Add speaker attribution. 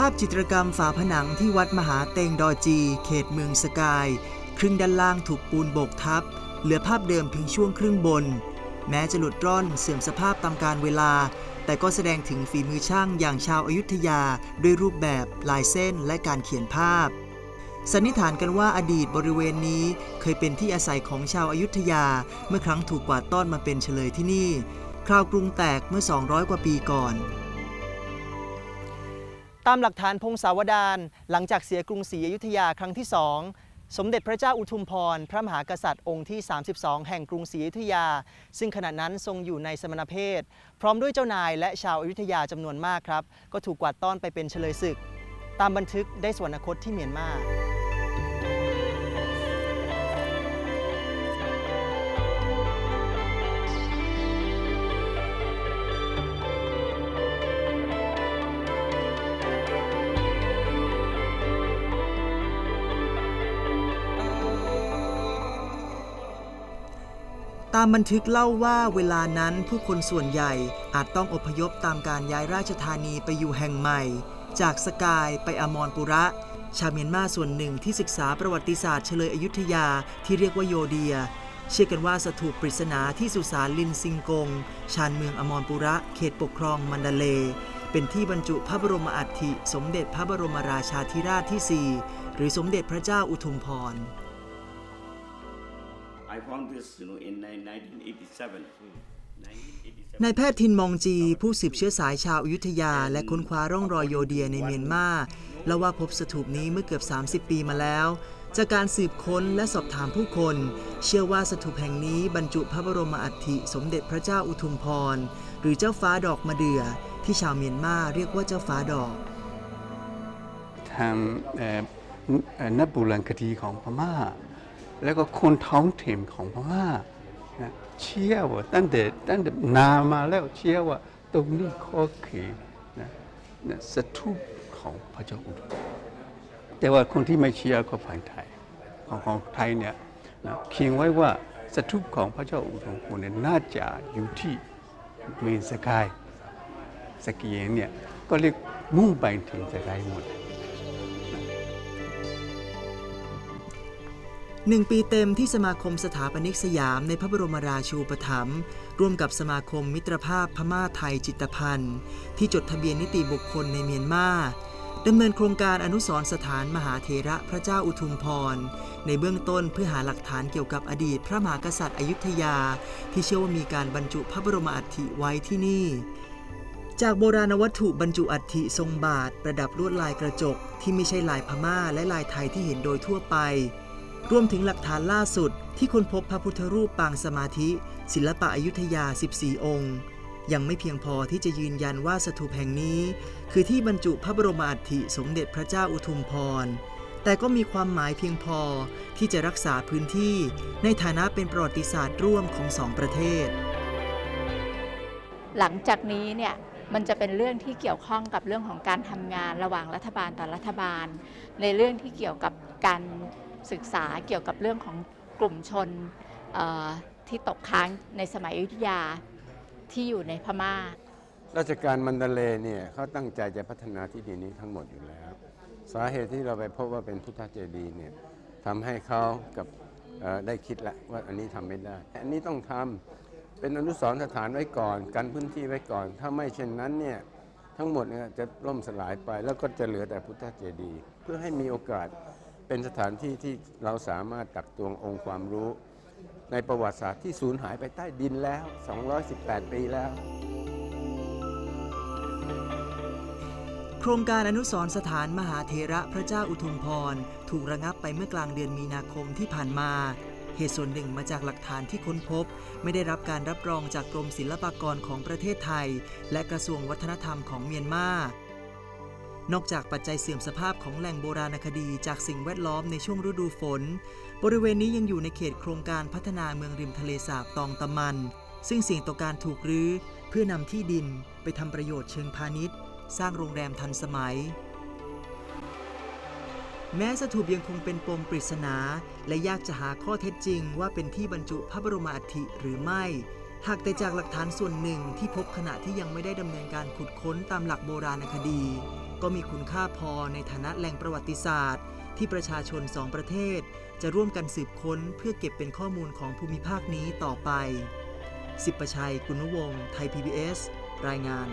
Speaker 1: ภาพจิตรกรรมฝาผนังที่วัดมหาเตงดอจี เขตเมืองสกาย ครึ่งด้านล่างถูกปูนโบกทับ เหลือภาพเดิมเพียงช่วงครึ่งบน แม้จะหลุดร่อนเสื่อมสภาพตามการเวลา แต่ก็แสดงถึงฝีมือช่างอย่างชาวอายุทยา ด้วยรูปแบบลายเส้นและการเขียนภาพ สันนิษฐานกันว่าอดีตบริเวณนี้เคยเป็นที่อาศัยของชาวอายุทยา เมื่อครั้งถูกกวาดต้อนมาเป็นเฉลยที่นี่ คราวกรุงแตกเมื่อ 200 กว่าปีก่อน ตามหลักฐานพงศาวดารหลังจากเสียกรุงศรีอยุธยาครั้งที่สองสมเด็จพระเจ้าอุทุมพร พระมหากษัตริย์องค์ที่ 32 แห่งกรุงศรีอยุธยา ซึ่งขณะนั้นทรงอยู่ในสมณเพศ พร้อมด้วยเจ้านายและชาวอยุธยาจำนวนมากครับ ก็ถูกกวาดต้อนไปเป็นเฉลยศึก ตามบันทึกได้สวรรคตที่เมียนมา ตามบันทึกเล่าว่าเวลานั้นผู้คนส่วนใหญ่อาจต้องอพยพตามการย้ายราชธานีไปอยู่แห่งใหม่ จากสกายไปอมรปุระ ชาวเมียนมาส่วนหนึ่งที่ศึกษาประวัติศาสตร์เฉลยอยุธยาที่เรียกว่าโยเดีย เชื่อกันว่าสถูปปริศนาที่สุสานลินซิงกง ชานเมืองอมรปุระ เขตปกครองมันดาเล เป็นที่บรรจุพระบรมอัฐิสมเด็จพระบรมราชาธิราชที่ 4 หรือสมเด็จพระเจ้าอุทุมพร
Speaker 2: I found this, you know, in ni- 1987. 1987.
Speaker 1: นายแพทย์ทินมองจี ผู้สืบเชื้อสายชาวอยุธยา และค้นคว้าร่องรอยโยเดียในเมียนมาเล่าว่าพบสถูปนี้เมื่อเกือบ 30 ปีมาแล้ว จากการสืบค้นและสอบถามผู้คน เชื่อว่าสถูปแห่งนี้บรรจุพระบรมอัฐิสมเด็จพระเจ้าอุทุมพร หรือเจ้าฟ้าดอกมะเดื่อ ที่ชาวเมียนมาเรียกว่าเจ้าฟ้าดอก
Speaker 3: ทางเอ่อเอ่อนักโบราณคดีของพม่า แล้วก็คนท้องถิ่นของพม่านะเชื่อว่าตั้งแต่ตั้งแต่นานมาแล้วเชื่อว่าตรงนี้ก็คือนะนะสถูปของพระเจ้าอุดมแต่ว่าคนที่ไม่เชื่อก็ฝ่ายไทยของของไทยเนี่ยนะเขียนไว้ว่าสถูปของพระเจ้าอุดมพงศ์เนี่ยน่าจะอยู่ที่เมืองสกายสกีเองเนี่ยก็เรียกมุ่งไปถึงสกายหมด
Speaker 1: หนึ่งปีเต็มที่สมาคมสถาปนิกสยามในพระบรมราชูปถัมภ์ร่วมกับสมาคมมิตรภาพพม่าไทยจิตพันธ์ที่จดทะเบียนนิติบุคคลในเมียนมาดำเนินโครงการอนุสรณ์สถานมหาเถระพระเจ้าอุทุมพร ในเบื้องต้นเพื่อหาหลักฐานเกี่ยวกับอดีตพระมหากษัตริย์อยุธยา ที่เชื่อว่ามีการบรรจุพระบรมอัฐิไว้ที่นี่ จากโบราณวัตถุบรรจุอัฐิทรงบาท ประดับลวดลายกระจก ที่ไม่ใช่ลายพม่าและลายไทยที่เห็นโดยทั่วไป รวมถึงหลักฐานล่าสุดที่ค้นพบพระพุทธรูปปางสมาธิ ศิลปะอยุธยา 14 องค์ ยังไม่เพียงพอที่จะยืนยันว่าสถูปแห่งนี้ คือที่บรรจุพระบรมอัฐิสมเด็จพระเจ้าอุทุมพร แต่ก็มีความหมายเพียงพอที่จะรักษาพื้นที่ ในฐานะเป็นประวัติศาสตร์ร่วมของสองประเทศ
Speaker 4: หลังจากนี้เนี่ยมันจะเป็นเรื่องที่เกี่ยวข้องกับเรื่องของการทำงานระหว่างรัฐบาลต่อรัฐบาล ในเรื่องที่เกี่ยวกับการ ศึกษาเกี่ยวกับเรื่องของกลุ่มชนที่ตกค้างในสมัยอยุธยาที่อยู่ในพม่า
Speaker 5: ราชการมันดเลเนี่ยเขาตั้งใจจะพัฒนาที่ดินนี้ทั้งหมดอยู่แล้ว สาเหตุที่เราไปพบว่าเป็นพุทธเจดีย์เนี่ยทำให้เขากับได้คิดแล้วว่าอันนี้ทำไม่ได้ อันนี้ต้องทำเป็นอนุสรณ์สถานไว้ก่อนกันพื้นที่ไว้ก่อน ถ้าไม่เช่นนั้นเนี่ยทั้งหมดเนี่ยจะล่มสลายไปแล้วก็จะเหลือแต่พุทธเจดีย์เพื่อให้มีโอกาส เป็นสถานที่ที่เราสามารถตักตวงองค์ความรู้ ในประวัติศาสตร์ที่สูญหายไปใต้ดินแล้ว 218 ปีแล้ว
Speaker 1: โครงการอนุสรณ์สถานมหาเถระพระเจ้าอุทุมพร ถูกระงับไปเมื่อกลางเดือนมีนาคมที่ผ่านมาเหตุส่วนหนึ่งมาจากหลักฐานที่ค้นพบ ไม่ได้รับการรับรองจากกรมศิลปากรของประเทศไทย และกระทรวงวัฒนธรรมของเมียนมา นอกจากปัจจัยเสื่อมสภาพของแหล่งโบราณคดีจากสิ่งแวดล้อมในช่วงฤดูฝน บริเวณนี้ยังอยู่ในเขตโครงการพัฒนาเมืองริมทะเลสาบตองตะมัน ซึ่งเสี่ยงต่อการถูกรื้อ เพื่อนำที่ดินไปทำประโยชน์เชิงพาณิชย์ สร้างโรงแรมทันสมัย แม้สถูปยังคงเป็นปมปริศนา และยากจะหาข้อเท็จจริง ว่าเป็นที่บรรจุพระบรมอัฐิหรือไม่หากแต่จากหลักฐานส่วนหนึ่งที่พบขณะที่ยังไม่ได้ดำเนินการขุดค้นตามหลักโบราณคดี ก็มีคุณค่าพอในฐานะแหล่งประวัติศาสตร์ ที่ประชาชนสองประเทศ จะร่วมกันสืบค้นเพื่อเก็บเป็นข้อมูลของภูมิภาคนี้ต่อไป สิบประชัย กุณวงศ์ไทย PBS รายงาน